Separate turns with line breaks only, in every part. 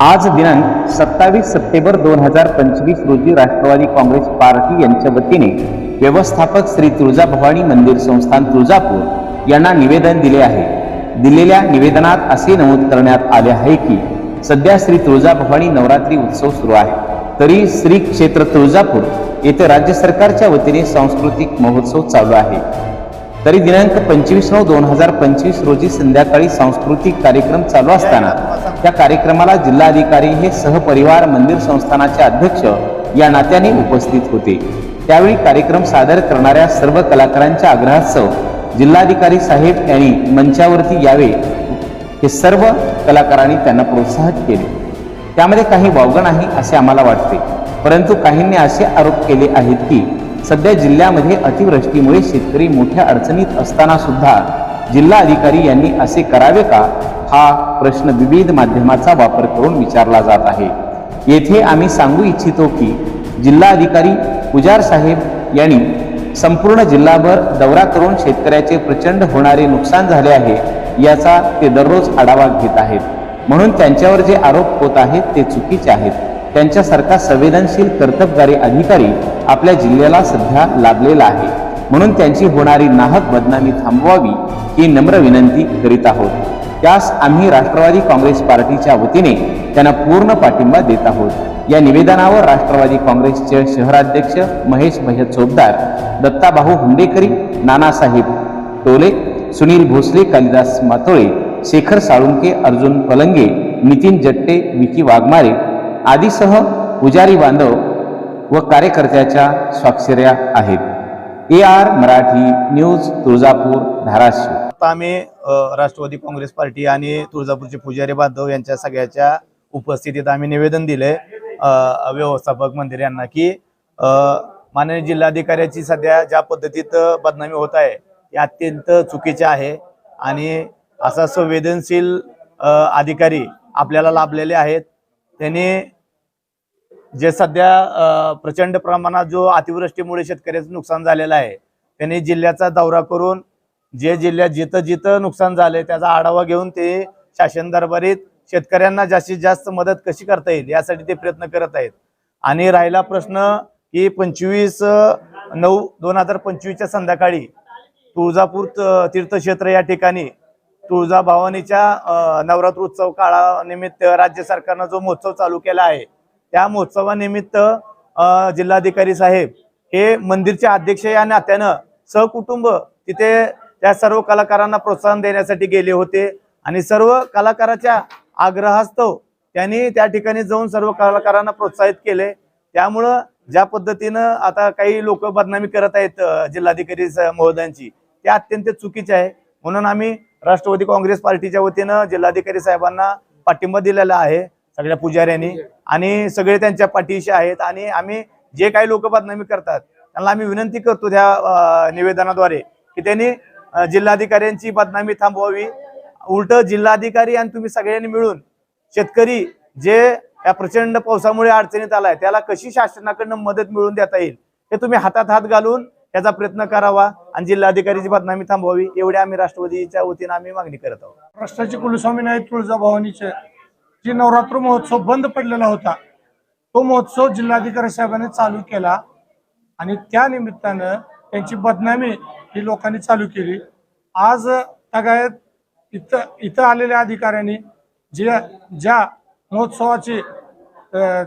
आज दिनांक सत्तावीस सप्टेंबर दोन हजार पंचवीस रोजी राष्ट्रवादी काँग्रेस पार्टी यांच्या वतीने व्यवस्थापक श्री तुळजाभवानी मंदिर संस्थान तुळजापूर यांना निवेदन दिले आहे. दिलेल्या निवेदनात असे नमूद करण्यात आले आहे की सध्या श्री तुळजाभवानी नवरात्री उत्सव सुरू आहे. तरी श्री क्षेत्र तुळजापूर येथे राज्य सरकारच्या वतीने सांस्कृतिक महोत्सव चालू आहे. तरी दिनांक पंचवीस नऊ दोन हजार पंचवीस रोजी संध्याकाळी सांस्कृतिक कार्यक्रम चालू असताना त्या कार्यक्रमाला जिल्हाधिकारी हे सहपरिवार मंदिर संस्थानाचे अध्यक्ष या नात्याने उपस्थित होते. त्यावेळी कार्यक्रम सादर करणाऱ्या सर्व कलाकारांच्या आग्रहास्तव जिल्हाधिकारी साहेब यांनी मंचावरती यावे हे सर्व कलाकारांनी त्यांना प्रोत्साहित केले. त्यामध्ये काही वावगं नाही असे आम्हाला वाटते. परंतु काहींनी असे आरोप केले आहेत की सध्या जिल्ह्यामध्ये अतिवृष्टीमुळे शेतकरी मोठ्या अडचणीत असताना सुद्धा जिल्हा अधिकारी यांनी असे करावे का? हा प्रश्न विविध माध्यमाचा वापर करून विचारला जात आहे. येथे आम्ही सांगू इच्छितो की जिल्हा अधिकारी पुजार साहेब यांनी संपूर्ण जिल्हाभर दौरा करून शेतकऱ्याचे प्रचंड होणारे नुकसान झाले आहे याचा ते दररोज आढावा घेत आहेत. म्हणून त्यांच्यावर जे आरोप होत आहेत ते चुकीचे आहेत. त्यांच्यासारखा संवेदनशील कर्तबगारी अधिकारी आपल्या जिल्ह्याला सध्या लाभलेला आहे. म्हणून त्यांची होणारी नाहक बदनामी थांबवावी ही नम्र विनंती करीत आहोत. त्यास आम्ही राष्ट्रवादी काँग्रेस पार्टीच्या वतीने त्यांना पूर्ण पाठिंबा देत आहोत. या निवेदनावर राष्ट्रवादी काँग्रेसचे शहराध्यक्ष महेश भैया चोपदार दत्ताभाऊ हुंडेकरी नानासाहेब टोले सुनील भोसले कालिदास मातोळे शेखर साळुंके अर्जुन पलंगे नितीन जट्टे विकी वाघमारे आदीसह पुजारी बांधव व कार्यकर्त्याच्या स्वाक्षऱ्या आहेत. A R Marathi news Tuljapur Dharashiv.
आता आम्ही राष्ट्रवादी काँग्रेस पार्टी आणि तुळजापूरचे पुजारी बांधव यांच्या सगळ्याच्या उपस्थितीत आम्ही निवेदन दिले व्यवस्थापक मंदिर यांना की माननीय जिल्हाधिकाऱ्याची सध्या ज्या पद्धतीत बदनामी होत आहे ती अत्यंत चुकीची आहे आणि असा संवेदनशील अधिकारी आपल्याला लाभलेले आहेत. त्यांनी जे सध्या प्रचंड प्रमाणात जो अतिवृष्टीमुळे शेतकऱ्याचं नुकसान झालेलं आहे त्यांनी जिल्ह्याचा दौरा करून जे जिल्ह्यात जिथं जिथं नुकसान झालंय त्याचा आढावा घेऊन ते शासन दरबारीत शेतकऱ्यांना जास्तीत जास्त मदत कशी करता येईल यासाठी ते प्रयत्न करत आहेत. आणि राहिला प्रश्न की पंचवीस नऊ दोन हजार पंचवीसच्या संध्याकाळी तुळजापूर तीर्थक्षेत्र या ठिकाणी तुळजाभवानीच्या नवरात्र उत्सव काळानिमित्त राज्य सरकारनं जो महोत्सव चालू केला आहे त्या महोत्सवानिमित्त जिल्हाधिकारी साहेब हे मंदिरचे अध्यक्ष या नात्यानं सहकुटुंब तिथे त्या सर्व कलाकारांना प्रोत्साहन देण्यासाठी गेले होते आणि सर्व कलाकाराच्या आग्रहास्तव त्यांनी त्या ठिकाणी जाऊन सर्व कलाकारांना प्रोत्साहित केले. त्यामुळं ज्या पद्धतीनं आता काही लोक बदनामी करत आहेत जिल्हाधिकारी स- महोदयांची ते अत्यंत चुकीचे आहे. म्हणून आम्ही राष्ट्रवादी काँग्रेस पार्टीच्या वतीनं जिल्हाधिकारी साहेबांना पाठिंबा दिलेला आहे सगळ्या पुजाऱ्यांनी. आणि सगळे त्यांच्या पाठीशी आहेत आणि आम्ही जे काही लोक बदनामी करतात त्यांना आम्ही विनंती करतो त्या निवेदनाद्वारे की त्यांनी जिल्हाधिकाऱ्यांची बदनामी थांबवावी. उलट जिल्हाधिकारी आणि तुम्ही सगळ्यांनी मिळून शेतकरी जे या प्रचंड पावसामुळे अडचणीत आलाय त्याला कशी शासनाकडनं मदत मिळवून देता येईल हे तुम्ही हातात हात घालून त्याचा प्रयत्न करावा आणि जिल्हाधिकारीची बदनामी थांबवावी एवढी आम्ही राष्ट्रवादीच्या वतीनं आम्ही मागणी करत आहोत.
राष्ट्राचे कुलस्वामी नाईक तुळजाभवानीचे. जे नवरात्र महोत्सव बंद पडलेला होता तो महोत्सव जिल्हाधिकारी साहेबांनी चालू केला आणि त्या निमित्तानं त्यांची बदनामी ही लोकांनी चालू केली. आज तगायत इथं इथं आलेल्या अधिकाऱ्यांनी जे ज्या महोत्सवाची अं,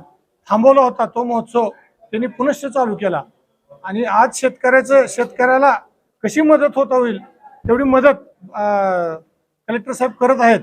थांबवला होता तो महोत्सव त्यांनी पुनश्च चालू केला. आणि आज शेतकऱ्याचं शेतकऱ्याला कशी मदत होता होईल तेवढी मदत कलेक्टर साहेब करत आहेत.